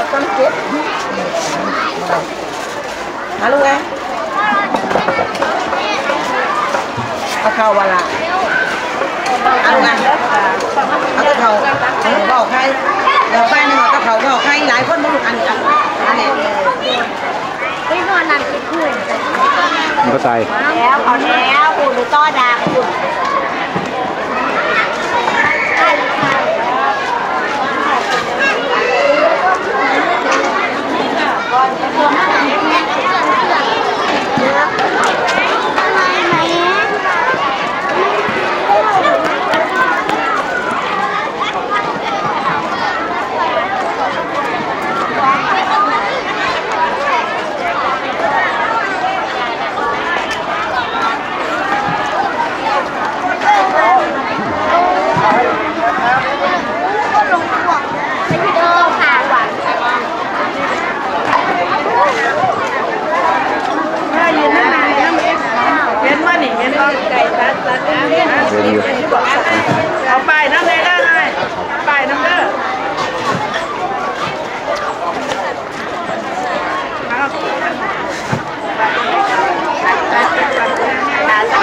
าต้นเจ็ดมาลูกไงเอาเข้าวันละเอาลูกไงเอาตะเขาเอาบอกใครเดี๋ยวป้านี่บอกตะเขาบอกใครหลายคนบอกลูกอันอันอันนี้เฮ้ยนอนนานขึ้นขึ้นมันก็ตายแล้วเอาแล้วคุณดูต้อดาคุณ เห็นว่านี่เห็นว่าไก่ตัดตัด เดินอยู่ เอาไปน้ำเลยได้ไหมไปน้ำเด้อ เอ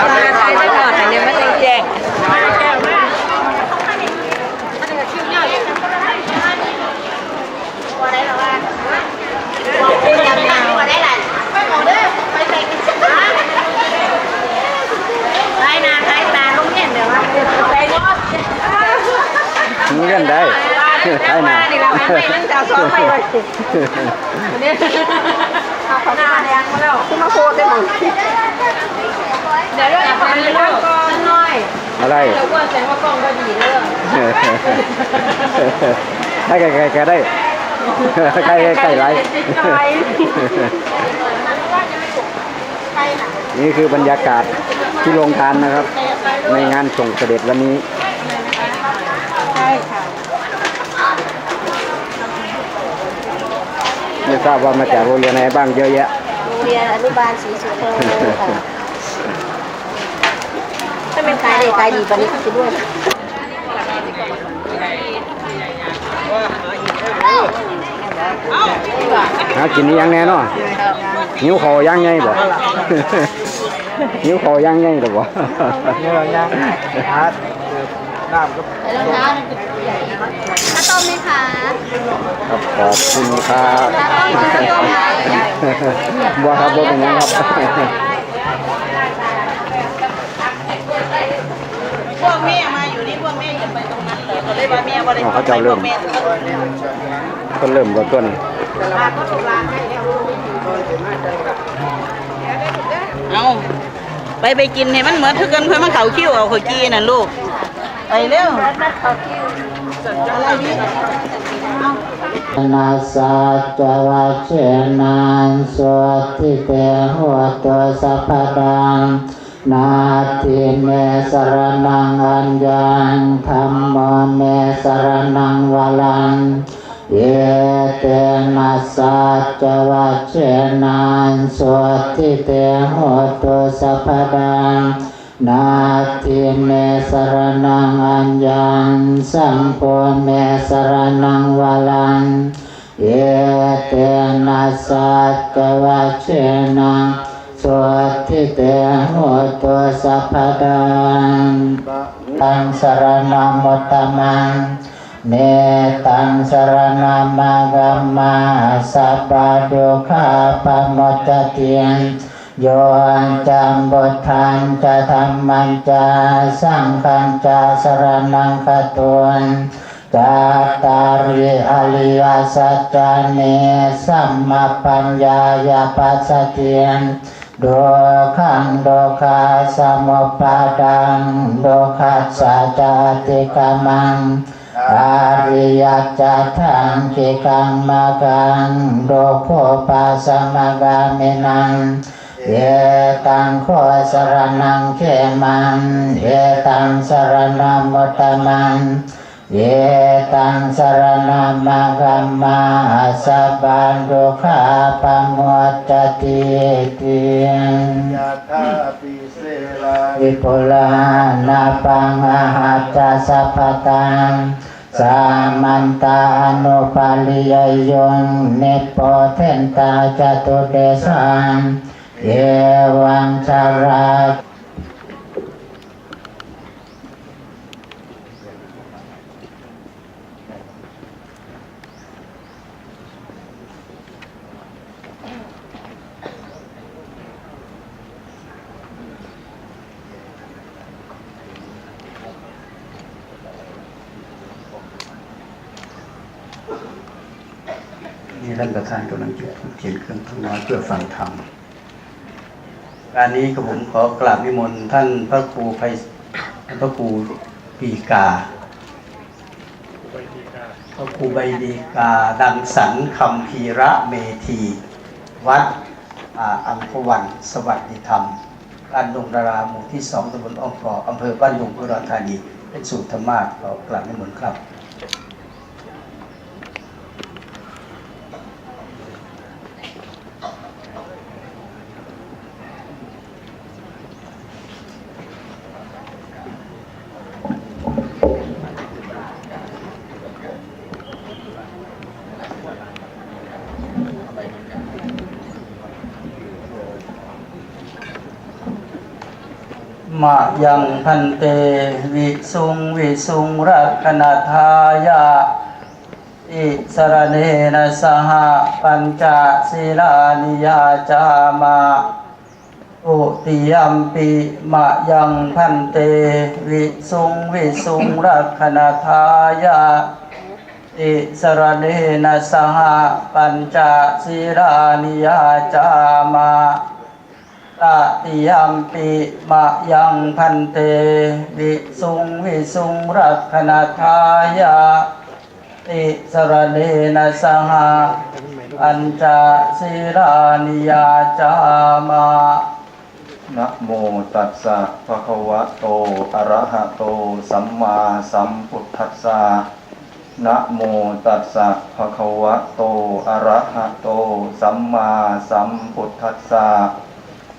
าไปใส่ได้ก่อนอันนี้มันแจ้งมาแก้วมา ได้นาได้ตาลุงเนี่ยเดี๋ยวว่าไปเนาะ มันกันได้ใช่นะ นี่เราไม่นั่งจะซ้อมไป เลยนี่เขาหน้าแดงมาแล้วขึ้นมาโคตรได้หมดเดี๋ยวเรื่องความเรื่องก่อนหน่อยอะไรเดี๋ยวว่าแสงว่ากล้องก็ดีเรื่องได้ไก่ไก่ได้ไก่ไก่ไรนี่คือบรรยากาศที่โรงทานนะครับ ในงานส่งเสด็จวันนี้ใช่ค่ะ ไม่ ทราบว่ามาจากโรงเรียนไหนบ้างเยอะแยะโรงเรียนอนุบาลศรีสุโธค่ะถ้าเป็นขายดีขายดีปานนี้ก็ด้วยหากินนี่ยังแน่เนอนหิวคอย่างไงบ่หิวคอย่างไงหรอบ่นี่เราย่าง อาร์ตน้ำก็รองเท้าข้าวต้มไหมคะครับขอบคุณครับข้าวต้มข้าวต้มบัวครับบัวเป็นยังครับพวกแม่มาอยู่นี่พวกแม่จะไปตรงนั้นเลยก็เลยว่าแม่บ่ได้อ๋อเขาจะเอาเริ่มแม่ต้นเริ่มก็ต้นเอาไปไปกินให้มันเหมือนทุกคนเพื่อมันเขาคิ้วเอาเขากี้น่ะลูก ไปเร็วอะไรดีนาสัจวัชเชนันสวติเตหัวตัวสัพพดังนาทิเมสรนังอัญญังธรรมเมสรนังวลังเยเตนะสัจวัชเชนันสวติเตหัวตัวสัพพดัง นาทิเมสรนังอัญญังสัมโพเมสรนังวลัง เยเตนะสัจวัชเชนังสวติเตหัวตัวสัพพดังตังสรณะมุตมังเนตังสรณะมากัมมาสัพพะดุขาปะมจจเตียง โยอันจัมบุทันจะธรรมันจะสังฆันจะสรนังคตุนจัตตาริอริยสัจเนสัมมาปัญญายาปัสสเตียนโดขังโดคาสมุปาดังโดคัสสะจติกามังอาริยจัตถังกิกังมากังโดโคปัสมะกามินัง เยตังโคสรนังเขมังเยตังสรณมุตตมังเยตังสรณมังกัมมาสัพพันตุขาปะโมจจติติยาธาปิเสลาวิปุลานาปังอาหัจจสัพพตังสามันตาอนุปาลิยยนเนปโปเทนตาจตุเดสัง เอวังชารนี่ท่านประธานกำลังจุดเทียนเครื่องถวายเพื่อฟังธรรม การนี้ก็ผมขอกราบนิมนต์ท่านพระครูไพพระครูปีกา พระครูใบดีกาดังสันคำพีระเมธี วัดอ่าอัมพวันสวัสดิธรรมบ้านดงดาราหมู่ที่สองตำบลอ้อมกออำเภอบ้านดงอุดรธานีเป็นสูตรธรรมาสขอกราบนิมนต์ครับ มะยังพันเตวิสุงวิสุงรักนทายาอิสรเนนะสหปัญจศีลานิยาจามาอุติยัมปิมะยังพันเตวิสุงวิสุงรักนทายาอิสรเนนะสหปัญจศีลานิยาจามา ตติยัมปิมะยังพันเตวิสุงวิสุงรักขณทายาติสรเนนะสหอัญจศิรานิยาจามานะโมตัสสะภะคะวะโตอะระหะโต สัมมาสัมพุทธัสสะนะโมตัสสะภะคะวะโตอะระหะโต สัมมาสัมพุทธัสสะ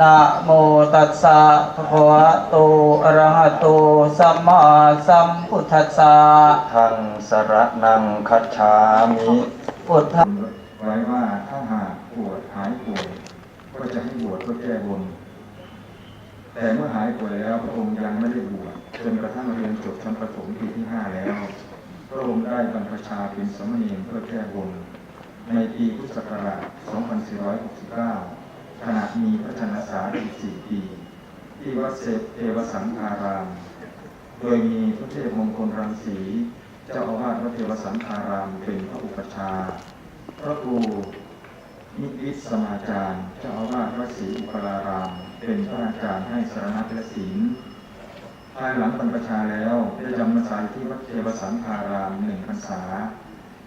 นะโมตัสสะภะคะวะโตอะระหะโตสัมมาสัมพุทธัสสะทังสระนังคัจฉามิพุทธไว้ว่าถ้าหากปวดหายป่วย ก็จะให้บวชเพื่อแก้บน แต่เมื่อหายป่วยแล้วพระองค์ยังไม่ได้บวชจนกระทั่งเรียนจบชั้นประถมปีที่ห้าแล้วพระองค์ได้บรรพชาเป็นสามเณรเพื่อแก้บนในปีพุทธศักราช 2469 ขณะมีพระชนษา14 ปี ที่วัดเสพเทวสังฆาราม โดยมีพระเทพมงคลรังสี เจ้าอาวาสวัดเทวสังฆารามเป็นพระอุปชาพระครูนิวิตสมาจารย์ เจ้าอาวาสวัดศรีอุปราราม เป็นพระอาจารย์ให้สารณะและศีลภายหลังบรรพชาแล้วได้จำพรรษาที่วัดเทวสังฆารามหนึ่งพรรษา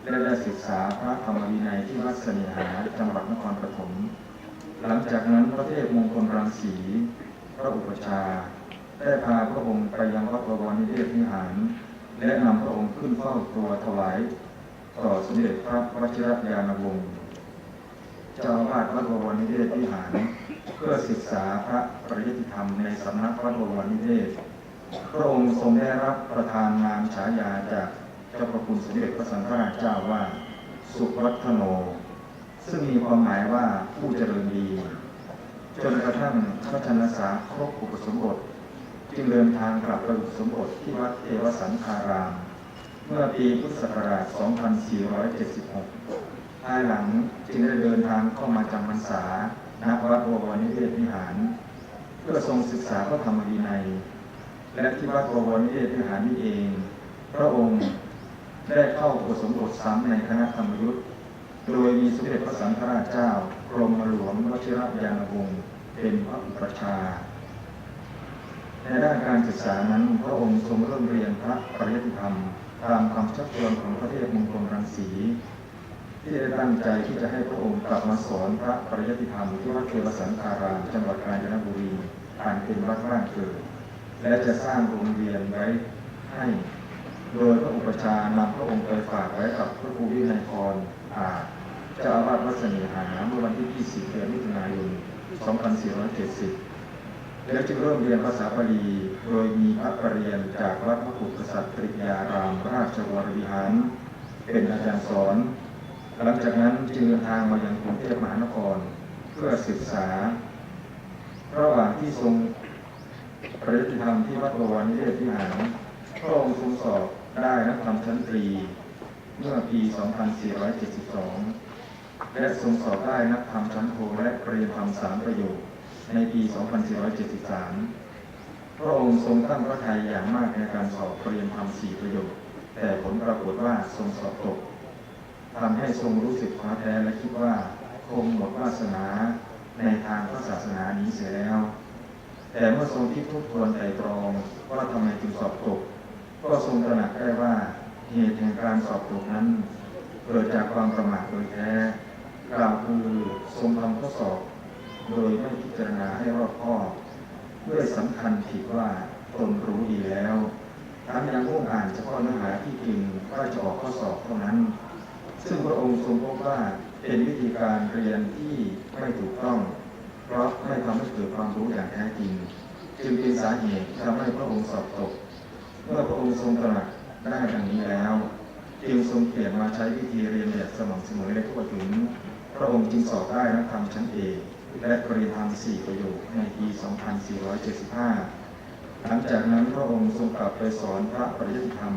และได้ศึกษาพระธรรมวินัยที่วัดเสนีหาจังหวัดนครปฐม หลังจากนั้นพระเทพมงคลรังสี พระอุปชา ได้พาพระองค์ไปยังวัดบวรนิเทศวิหาร และนำพระองค์ขึ้นเฝ้าตัวถวาย ต่อสมเด็จพระวชิรญาณวงศ์เจ้าอาวาสวัดบวรนิเทศวิหาร เพื่อศึกษาพระปริยติธรรมในสำนักวัดบวรนิเทศพระองค์ทรงได้รับประทานนามฉายาจากเจ้าพระคุณสมเด็จพระสังฆราชเจ้าว่า สุวัฒโน ซึ่งมีความหมายว่าผู้เจริญดี จนกระทั่งพระชนษาครบอุปสมบท จึงเดินทางกลับไปอุปสมบทที่วัดเทวสันคาราม เมื่อปีพุทธศักราช 2476ภายหลังจึงได้เดินทางเข้ามาจำพรรษาณวัดบวรนิเทศวิหาร เพื่อทรงศึกษาพระธรรมวินัย และที่วัดบวรนิเทศวิหารนี้เอง พระองค์ได้เข้าอุปสมบทซ้ำในคณะธรรมยุทธ์ โดยมีสมเด็จพระสังฆราชเจ้ากรมหลวงวชิรยานวงศ์เป็นพระอุปชาในด้านการศึกษานั้นพระองค์ทรงเริ่มเรียนพระปริยติธรรม ตามคำชักชวนของพระเทพมงคลรังสี ที่ได้ตั้งใจที่จะให้พระองค์กลับมาสอนพระปริยติธรรมที่วัดเทวสังคารามจังหวัดกาญจนบุรีอันเป็นวัดบ้านเกิดและจะสร้างโรงเรียนไว้ให้ โดยพระอุปชานำพระองค์ไปฝากไว้กับพระครูวินัยพรอา เจ้าอาวาสวัดเสน่หาเมื่อวันที่ 20 เดือนมิถุนายน 2470 และจึงเริ่มเรียนภาษาบาลี โดยมีพระปรริญญาจากวัดพระพุทธสัตริยารามราชวรวิหาร เป็นอาจารย์สอน หลังจากนั้นจึงเดินทางมายังกรุงเทพมหานคร เพื่อศึกษา ระหว่างที่ทรงปริยติธรรมที่วัดบวรนิเทศวิหารพระองค์ทรงสอบได้นักธรรมชั้นตรีเมื่อปี 2472 และทรงสอบได้นักธรรมชั้นโทและปริญญาธรรมสามประโยคในปี 2473 พระองค์ทรงตั้งพระทัยอย่างมากในการสอบปริญญาธรรมสี่ประโยคแต่ผลปรากฏว่าทรงสอบตกทำให้ทรงรู้สึกท้อแท้และคิดว่าคงหมดวาสนาในทางพระศาสนานี้เสียแล้ว แต่เมื่อทรงคิดทบทวนไตรตรองว่าทำไมจึงสอบตก ก็ทรงตระหนักได้ว่าเหตุแห่งการสอบตกนั้น เกิดจากความประมาทโดยแท้ กล่าวคือทรงทำข้อสอบ โดยไม่พิจารณาให้รอบคอบด้วยสำคัญผิดว่าตนรู้ดีแล้วทั้งยังมุ่งอ่านเฉพาะเนื้อหาที่จริงว่าจะออกข้อสอบเท่านั้น ซึ่งพระองค์ทรงพบว่าเป็นวิธีการเรียนที่ไม่ถูกต้อง เพราะไม่ทำให้เกิดความรู้อย่างแท้จริง จึงเป็นสาเหตุทำให้พระองค์สอบตก เมื่อพระองค์ทรงตระหนักได้ดังนี้แล้ว จึงทรงเปลี่ยนมาใช้วิธีเรียนแบบสม่ำเสมอและทั่วถึง ระองค์จึงสอบได้นักธรรมชั้นเอกและปริธรรมสี่ประโยคในปี 2475 หลังจากนั้นพระองค์ทรงกลับไปสอนพระปริยติธรรม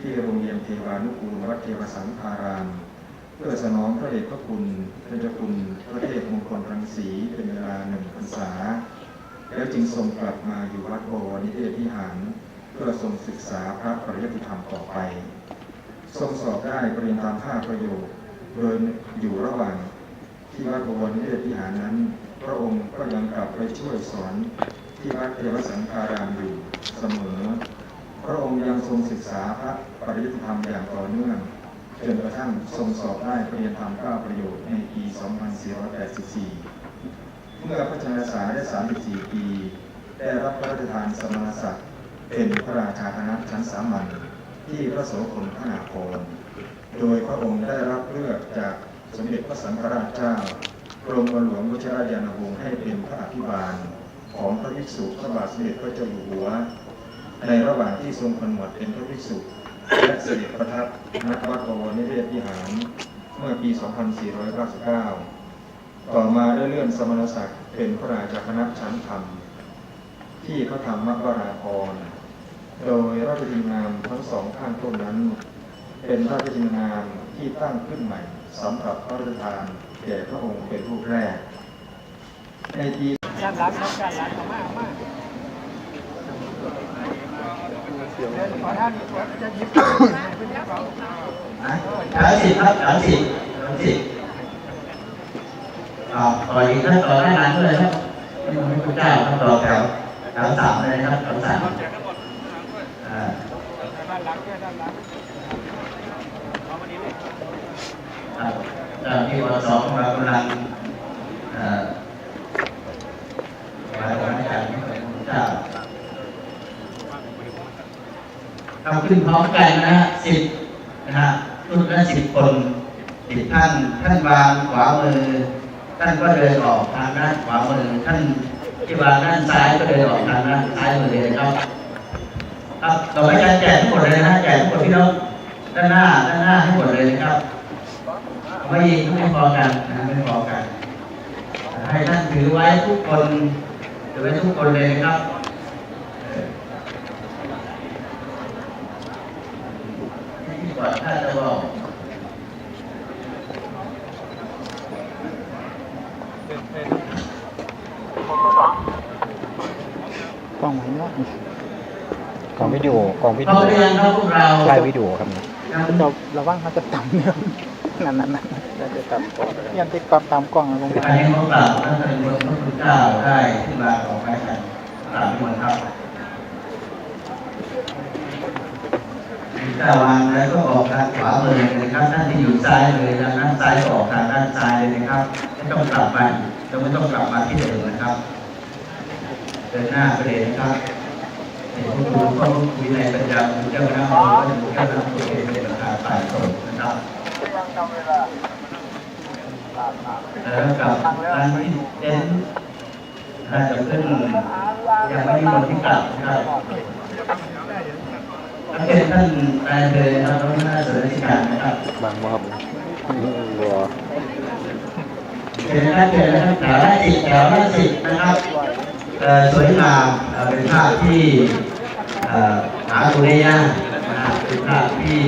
ที่โรงเรียนเทวานุกูลวัดเทวสังคาราม เพื่อสนองพระเดชพระคุณพระเจ้าคุณพระเทพมงคลรังสีเป็นเวลาหนึ่งพรรษา แล้วจึงทรงกลับมาอยู่วัดโบวรนิเทศวิหารเพื่อทรงศึกษาพระปริยติธรรมต่อไป ทรงสอบได้ปริญญาธรรมห้าประโยคโดยอยู่ระหว่าง ที่วัดบวรนิเทศวิหารนั้น พระองค์ก็ยังกลับไปช่วยสอนที่วัดเทวสังคารามอยู่เสมอ พระองค์ยังทรงศึกษาพระปริยติธรรมอย่างต่อเนื่องจนกระทั่งทรงสอบได้ปริญญาธรรม9ประโยชน์ในปี 2484 เมื่อพระชนษาได้ 34 ปี ได้รับพระราชทานสมณศักดิ์เป็นพระราชาคณะชั้นสามัญที่พระโสพลพระนาครโดยพระองค์ได้รับเลือกจาก สมเด็จพระสังฆราชเจ้ากรมหลวงวชิรยานวงศ์ให้เป็นพระอภิบาล ของพระภิกษุพระบาทสมเด็จพระเจ้าอยู่หัว ในระหว่างที่ทรงผนวดเป็นพระภิกษุและเสด็จประทับณวัดบวรนิเวศวิหารเมื่อปี 2499 ต่อมาได้เลื่อนสมณศักดิ์เป็นพระราชาคณะชั้นธรรม ที่พระธรรมวราภรโดยราชทินามทั้งสองข้างต้นนั้น เป็นราชทินนามที่ตั้งขึ้นใหม่ สำหรับพระราชทานแก่พระองค์เป็นรูปแรก ในปีหลังสิบครับหลังสิบหลังสิบอ่าต่ออีกท่านต่อได้นานเลยครับนี่มันพระเจ้าท่านต่อแถวหลังสามเลยนะครับหลังสามอ่าครับ เจ้าที่วสองของเรากำลังเอ่อถวายของาจารย์ให้กับพระเจ้าทำขึ้นพร้อมกันนะฮะสิบนะฮะรุ่นละสิบคนสิบท่าน ท่านวางขวามือ ท่านก็เดินออกทางด้านขวามือ ท่านที่วางด้านซ้ายก็เดินออกทางด้านซ้ายมือเลยครับครับต่อไปจะแจกทั้งหมดเลยนะฮะแจกทั้งหมดพี่น้องด้านหน้าด้านหน้าให้หมดเลยนะครับ ไม่ไม่พอกันนะไม่พอกัน ให้ท่านถือไว้ทุกคนถือไว้ทุกคนเลยนะครับเอ่อที่ก่อนท่านจะบอกกล้องไหนเนาะกล้องวิดีโอกล้องวิพดีร้อโอมหรือยังครับพวกเราไลฟ์วิดีโอครับเนี่ยยังจะระวังเขาจะต่ำเนี่ยนั่นนั่นนั่น จะจะต่ำยังติดกล้องตามกล้องอะลงไปอันนี้ของเราท่านเป็นพระพุทธเจ้าได้ขึ้นมาของไม้กันตามมนครับดีใจจะวางแล้วก็ออกทางขวามือเลยนะครับท่านที่อยู่ซ้ายเลยทางด้านซ้ายก็ออกทางด้านซ้ายเลยนะครับไม่ต้องกลับมาจะไม่ต้องกลับมาที่เดิมนะครับเดินหน้าไปเลยนะครับเห็นผู้ดูก็คุยในประจำเจ้าคณะมก็จะดูเจ้าคณะตัวเองเป็นประธานฝ่ายสงฆ์นะครับ แล้วกับการที่เต้นน่าจะขึ้นยังไม่มีคนที่กลับนะครับถ้าเป็นท่านนายเลยนะครับแล้วน่าจะราชการนะครับบางบ่ครับบ่เป็นท่านเป็นท่านแถวละสิบแถวละสิบนะครับสวยงามเป็นภาพที่หาดูได้ยากนะครับเป็นภาพที่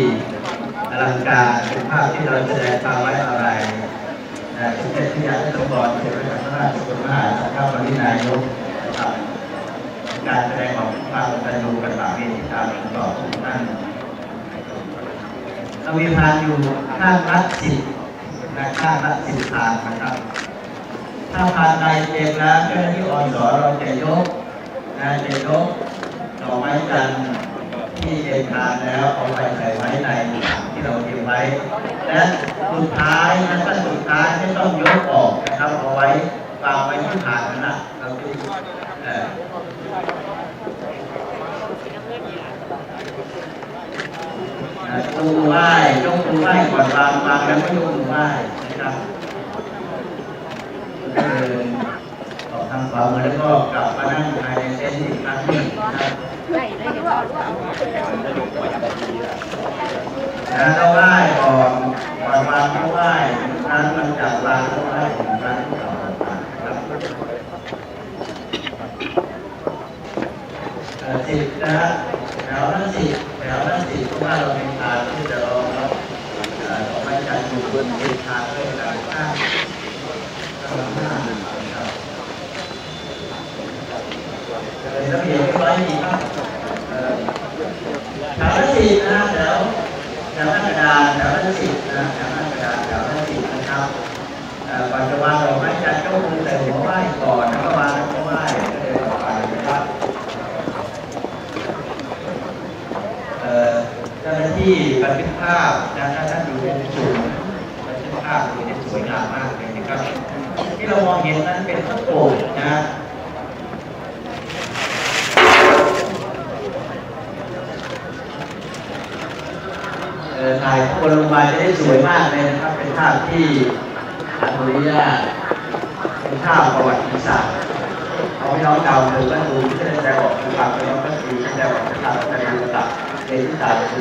อลังการเป็นภาพที่เราแสดงความไว้อะไร สมเด็จพระยาธิบดีเจ้าพระราชสมหาสังฆปรินายกการแสดงของความกตัญญูกตเวทีตามต่อทุกท่านเรามีพานอยู่ข้างรัฐสิทธิ์และข้างรัฐสิทธิ์ทานนะครับ ถ้าพานใดเต็มแล้วเจ้าหน้าที่อสเราจะยกนะจะยกดอกไม้จันทร์ที่เต็มทานแล้วเอาไปใส่ไว้ในถัง เราเตรียมไว้ และสุดท้ายนะท่านสุดท้ายไม่ต้องยกออกนะครับเอาไว้วางไว้ที่ฐานนะเราจะเอ่อนะยกมือไหว้ยกมือไหว้ก่อนวางวางแล้วก็ยกมือไหว้นะครับเดินออกทางขวามือแล้วก็กลับมานั่งภายในเต็นอีกครั้งหนึ่งนะครับ แล้วก็ไหว้ก่อนก่อนวางก็ไหว้ครั้งหลังจากวาก็ไหว้ถึงครั้งที่องนะครับสิบนะฮะแถวละสิบแถวละสิบเพราะว่าเราเป็นทางที่จะรองรับเอ่อกไม้จันทร์อยู่บนเป็นทางด้วยกันข้างระเบียบร้อยดีครับแถวละสิบนะแถว แถวหน้ากระดานแถวละสิบนะแถวหน้ากระดานแถวละสิบนะครับก่อนจะวางดอกไม้จันทร์ก็มือแต่หัวไหว้ก่อนแล้วก็วางแล้วก็ไหว้ก็เดินออไปนะครับเจ้าหน้าที่บันทึกภาพนะถ้าท่านอยู่ในจุดบันทึกภาพอยู่ในสวยงามมากเลยนะครับที่เรามองเห็นนั้นเป็นพระโกรธนะ เอ่อ ถ่ายข้างบนลงมาจะได้สวยมากเลยนะครับ เป็นภาพที่อนุญาตเป็นภาพประวัติศาสตร์เอาพี่น้องดาวดูก็ดูที่ได้ใจบอกนะครับพี่น้องก็ดูที่ได้บอกนะครับจะดูระดับในที่ตาจะดู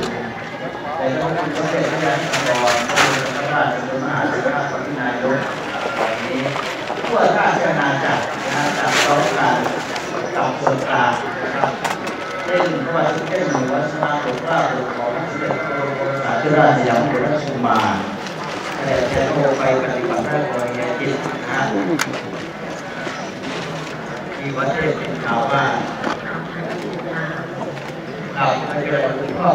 แต่ต้องคุณก็เป็นพยานที่ก่อนก็เป็นพระราชมหาสังฆปรินายกแบบนี้ทั่วราชอาณาจักรนะจากร้องการกับส่วนกลางนะครับเช่นพระบาทสมเด็จหลวงรัชกาลที่าของพระสมเด็จพระบร มศาสดาสยามกุฎราชกุมาแต่จะโทรไปปฏิบัติพระกรณียกิจนะที่วัดเทพเป็นข่าวว่าข่าวไปเจอหลวงพ่อ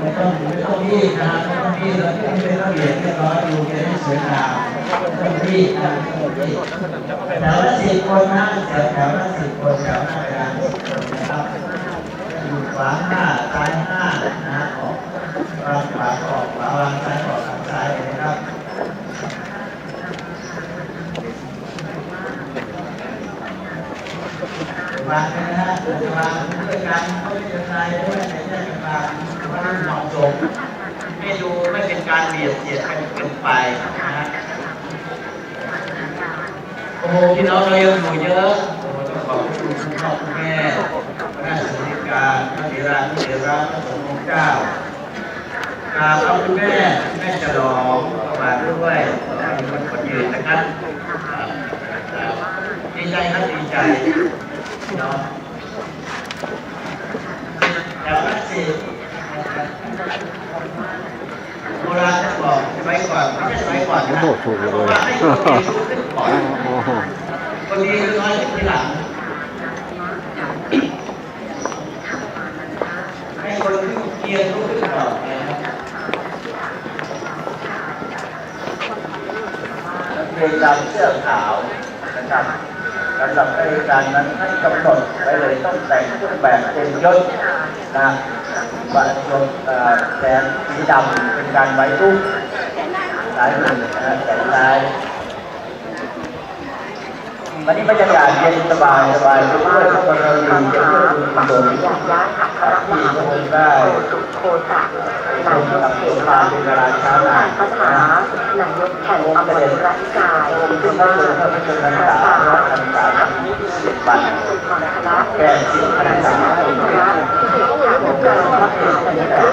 ไม่ต้องไม่ต้องรีบนะไม่ต้องรีบแล้วที่เป็นระเบียบเรียบร้อยดูจะได้สวยงาม ไม่ต้องรีบนะไม่ต้องรีบแถวละสิบคนนะแถวแถวละสิบคนแถวหน้ากระดานสิบคนนะครับอยู่ขวาห้าซ้ายห้านะออกวางขวาออกขวาวางซ้ายออกทาซ้ายนะครับวางกันนะฮะวางด้วยกันเขาไม่เป็นไรด้วยแต่แยกกันวางว่าเหมาะสมไม่ดูไม่เป็นการเบียดเสียดกันเกินไปนะฮะ โอ้โหพี่น้องเรายังอยู่เยอะโอ้ต้องขอบคุณคุณพ่อคุณแม่พระราชสนิการพระเถระพระเถระพระสงฆ์องเจ้ากราบพระคุณแม่แม่จะหลองมาด้วยมีคนคนยืนนะครับดีใจครับดีใจพี่น้องแถวละสิโบราณบอกสมัยก่อนไม่ใช่สมัยก่อนนะโอ้ถูกเลยว่าให้คนดีลุกขึ้นก่อน โอ้โหคนดีคือน้อยทีหลังให้คนที่เกียร์ลุกขึ้นก่อนนะครับเพลงดำเสื้อขาวนะครับแล้วำหรับข้าราชการนั้นท่านกำหนดไว้เลยต้องแต่งเครื่องแบบเต็มยศนะบัตรยศแขนสีดำเป็นการไว้ทุกข์หลายมือนะแต่ลาย วันนี้บรรยากาศเย็นสบายสบายไปด้วยพระบารมีจะเพื่อคุณกุศลที่พระองค์ได้ทรงทำสงครามเป็นเวลาช้านานภาษานายกแห่งอำเภอราชกายองค์ขึ้พนระว่าบรมชนกาพระพรรษาที่สิบวันสุขคณะแก่สิบพรรษาพระที่ทางการรักษาบรรยากาศ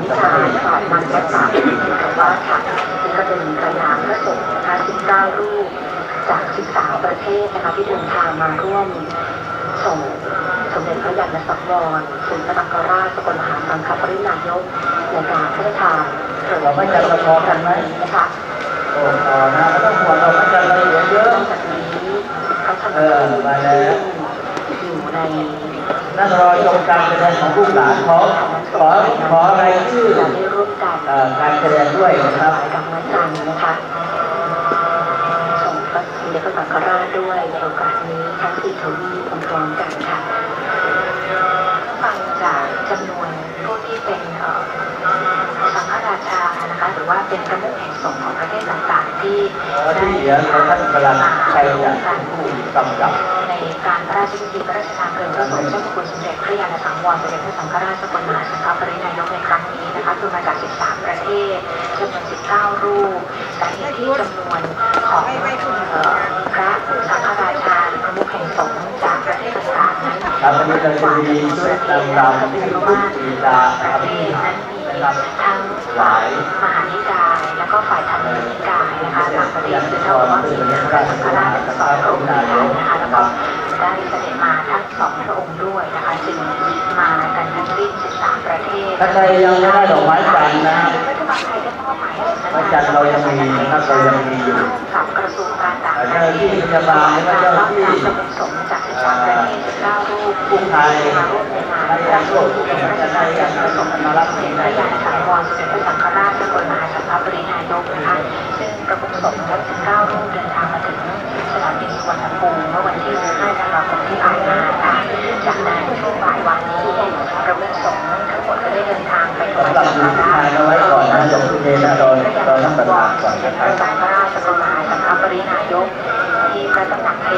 นิทานสอนมันรักษากับว่าค่ะนี่ก็เป็นรายานพระสงฆ์นะคะ19รูปจาก13ป เทศนะคะที่เดินทางมาร่วมส่งสมเด็จพระยาณสังวรสุนทรสังฆราชสกลมหาสังฆปรินายกในการพระราชทานเราไม่จะละพอกันไหมนะคะโอ้พอนะไม่ต้องห่วงเราไม่จะละเอียดเยอะนอกจากนี้เขาทำเออมาแล้วอยู่ในนั่งรอชมการแสดงของลูกหลานขอขอขอรายชื่อะไร่วมกันเอ่อการแสดงด้วยนะครับกับพระจันทร์นะคะ เด็จพระสังฆราชด้วยในโอกาสนี้ทั้งสี่ทวีปพร้อมกันค่ะฟังจากจำนวนผู้ที่เป็นเอ่อสังฆราชานะคะหรือว่าเป็นประมุขแห่งสงฆ์ของประเทศต่างๆที่ที่เหลือเราท่านกำลังใครจะเป็นผู้กำกับในการพระราชพิธีพระราชทานเพลิงพระสงฆ์เจ้าพระคุณสมเด็จพระยาณสังวรสมเด็จพระสังฆราชสกลมหาสังฆปรินายกในครั้งนี้นะคะคือมาจาก 13 ประเทศจำนวน 19 รูปสาเหตุที่จำนวน ของเอ่อพระสังฆราชารือประมุขแห่งสงฆ์จากประเทศต่างๆนั้นครับวันนี้เราจะมีช่วยนำรำที่พราะพุทว่าธศีแต่ลาประเทที่ศนั้นมีนะครับทั้งฝ่ายมหานิกายแล้วก็ฝ่ายธรรมนิกายนะคะบางประเทศคือเท่ากับว่ามีพระสังฆราชทั้งสองพระองค์ด้วยกันนะคะแล้วก็ได้เสด็จมาทั้งสองพระองค์ด้วยนะคะจึงมากันทั้งสิ้น13ประเทศถ้าใครยังไม่ได้ดอกไม้จันทร์นะครับ หมาจันทร์เรายังมีนะครับเรายังมีอยู่กับกระทรวงการต่างประเทเจ้าหน้าที่ศพยาบาลและเจ้าหน้าที่จะเป็นสงฆ์จาก13ประเทศ19รูปกู้ภัยมาร่วมในงานระราชพิธีพระราชทานเพลิงพระสงฆ์มารับเสด็จพระยาณสังวรสมเด็จพระสังฆราชสกลมหาสังฆปรินายกนะคะซึ่งประมุขสงฆ์ทั้ง19รูปเดินทางมาถึงสนามบินสุวรรณภูมิเมื่อวันที่5ธันวาคมที่ผ่านมาค่ะจากนั้นช่วงบ่ายวันนี้ประมุขสงฆ์ทั้งหมดก็ได้เดินทางไปถวายสำหรับสังผู้ฆที่ทานทานเอาไว้ก่อนนะหลวงพี่เนนะรอรอ ท่านประธานก่อนนะครับพระสังฆราชสกลมหาสังฆปรินายกที่พระตำหนักเท